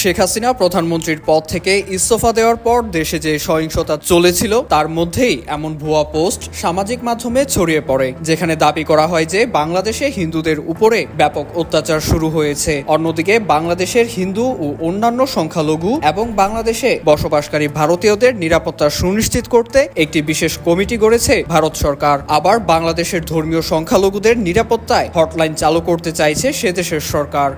শেখ হাসিনা প্রধানমন্ত্রীর পদ থেকে ইস্তফা দেওয়ার পর দেশে যে সহিংসতা চলেছিল, তার মধ্যেই এমন ভুয়া পোস্ট সামাজিক মাধ্যমে ছড়িয়ে পড়ে, যেখানে দাবি করা হয় যে বাংলাদেশে হিন্দুদের উপরে ব্যাপক অত্যাচার শুরু হয়েছে। অন্যদিকে বাংলাদেশের হিন্দু ও অন্যান্য সংখ্যালঘু এবং বাংলাদেশে বসবাসকারী ভারতীয়দের নিরাপত্তা সুনিশ্চিত করতে একটি বিশেষ কমিটি গড়েছে ভারত সরকার। আবার বাংলাদেশের ধর্মীয় সংখ্যালঘুদের নিরাপত্তায় হটলাইন চালু করতে চাইছে সে দেশের সরকার।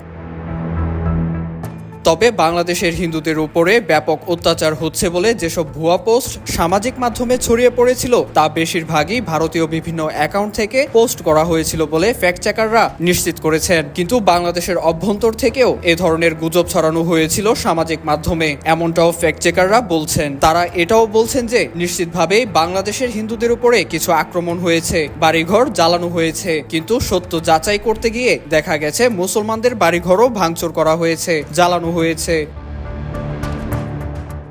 তবে বাংলাদেশের হিন্দুদের উপরে ব্যাপক অত্যাচার হচ্ছে বলে যেসব ভুয়া পোস্ট সামাজিক মাধ্যমে ছড়িয়ে পড়েছিল, তা বেশিরভাগই ভারতীয় বিভিন্ন অ্যাকাউন্ট থেকে পোস্ট করা হয়েছিল বলে ফ্যাক্ট চেকাররা নিশ্চিত করেছেন। কিন্তু বাংলাদেশের অভ্যন্তর থেকেও এ ধরনের গুজব ছড়ানো হয়েছিল সামাজিক মাধ্যমে, এমনটাও ফ্যাক্ট চেকাররা বলছেন। তারা এটাও বলছেন যে নিশ্চিতভাবেই বাংলাদেশের হিন্দুদের উপরে কিছু আক্রমণ হয়েছে, বাড়িঘর জ্বালানো হয়েছে। কিন্তু সত্য যাচাই করতে গিয়ে দেখা গেছে, মুসলমানদের বাড়িঘরও ভাঙচুর করা হয়েছে, জ্বালানো হয়েছে।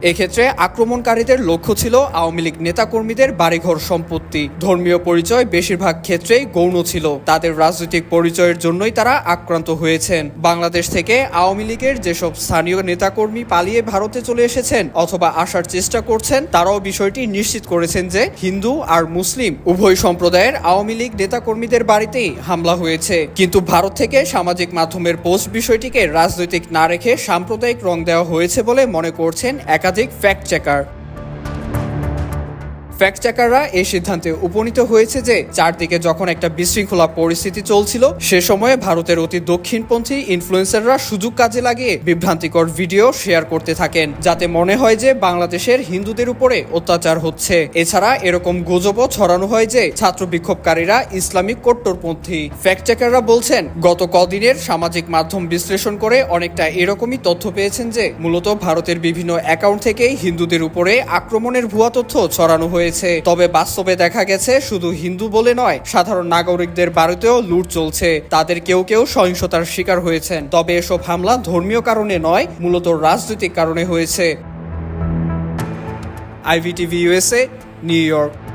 এক্ষেত্রে আক্রমণকারীদের লক্ষ্য ছিল আওয়ামী লীগ নেতাকর্মীদের বাড়িঘর সম্পত্তি। ধর্মীয় পরিচয় বেশিরভাগ ক্ষেত্রেই গৌণ ছিল। তাদের রাজনৈতিক পরিচয়ের জন্যই তারা আক্রান্ত হয়েছেন। বাংলাদেশ থেকে আওয়ামী লীগের যেসব স্থানীয় নেতাকর্মী পালিয়ে ভারতে চলে এসেছেন অথবা আসার চেষ্টা করছেন, তারাও বিষয়টি নিশ্চিত করেছেন যে হিন্দু আর মুসলিম উভয় সম্প্রদায়ের আওয়ামী লীগ নেতাকর্মীদের বাড়িতেই হামলা হয়েছে। কিন্তু ভারত থেকে সামাজিক মাধ্যমের পোস্ট বিষয়টিকে রাজনৈতিক না রেখে সাম্প্রদায়িক রং দেওয়া হয়েছে বলে মনে করছেন একাধিক ফ্যাক্ট চেকার ফ্যাক্ট চেকাররা এই সিদ্ধান্তে উপনীত হয়েছে যে চারদিকে যখন একটা বিশৃঙ্খলা পরিস্থিতি চলছিল, সে সময়ে ভারতের অতি দক্ষিণপন্থী ইনফ্লুয়েন্সাররা সুযোগ কাজে লাগিয়ে বিভ্রান্তিকর ভিডিও শেয়ার করতে থাকেন, যাতে মনে হয় যে বাংলাদেশের হিন্দুদের উপরে অত্যাচার হচ্ছে। এছাড়া এরকম গুজবও ছড়ানো হয় যে ছাত্র বিক্ষোভকারীরা ইসলামিক কট্টরপন্থী। ফ্যাক্ট চেকাররা বলছেন, গত কদিনের সামাজিক মাধ্যম বিশ্লেষণ করে অনেকটা এরকমই তথ্য পেয়েছেন যে, মূলত ভারতের বিভিন্ন অ্যাকাউন্ট থেকেই হিন্দুদের উপরে আক্রমণের ভুয়া তথ্য ছড়ানো হয়েছে। তবে বাস্তবে দেখা গেছে, শুধু হিন্দু বলে নয়, সাধারণ নাগরিকদের বাড়িতেও লুট চলছে। তাদের কেউ কেউ সহিংসতার শিকার হয়েছেন। তবে এসব হামলা ধর্মীয় কারণে নয়, মূলত রাজনৈতিক কারণে হয়েছে। IVTV USA New York.